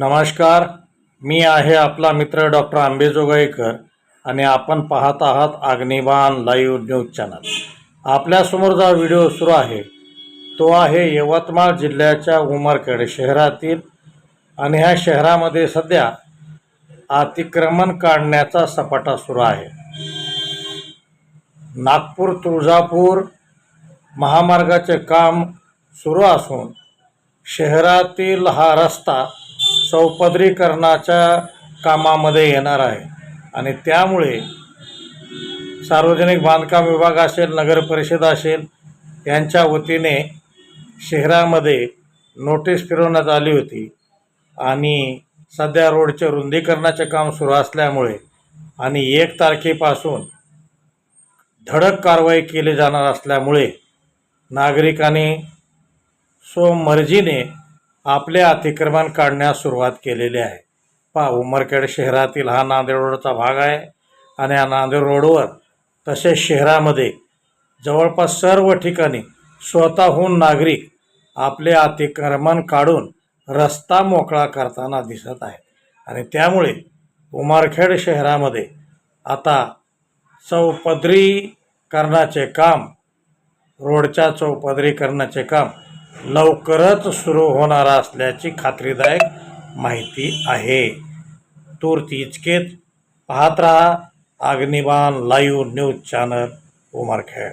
नमस्कार. मी आहे आपला मित्र डॉक्टर आंबेजोगाईकर आणि आपण पाहत आहात अग्निबाण लाईव्ह न्यूज चॅनल. आपल्यासमोर जो व्हिडिओ सुरू आहे तो आहे यवतमाळ जिल्ह्याच्या उमरखेड शहरातील आणि ह्या शहरामध्ये सध्या अतिक्रमण काढण्याचा सपाटा सुरू आहे. नागपूर तुळजापूर महामार्गाचे काम सुरू असून शहरातील हा रस्ता चौपदरीकरणाच्या कामामध्ये येणार आहे. आणि त्यामुळे सार्वजनिक बांधकाम विभाग असेल नगर परिषद असेल यांच्या वतीने शहरामध्ये नोटीस फिरवण्यात आली होती. आणि सध्या रोडचे रुंदीकरणाचे काम सुरू असल्यामुळे आणि एक तारखेपासून धडक कारवाई केली जाणार असल्यामुळे नागरिकांनी स्वमर्जीने आपले अतिक्रमण काढण्यास सुरुवात केलेली आहे. पहा उमरखेड शहरातील हा नांदेड रोडचा भाग आहे आणि या नांदेड रोडवर तसेच शहरामध्ये जवळपास सर्व ठिकाणी स्वतःहून नागरिक आपले अतिक्रमण काढून रस्ता मोकळा करताना दिसत आहे आणि त्यामुळे उमरखेड शहरामध्ये आता चौपदरीकरणाचे काम रोडच्या चौपदरीकरणाचे काम लवकरच सुरू होणार असल्याची खात्रीदायक माहिती आहे. तूर्त इचकेत पाहत राहा. Agniban live news channel Umarkhed.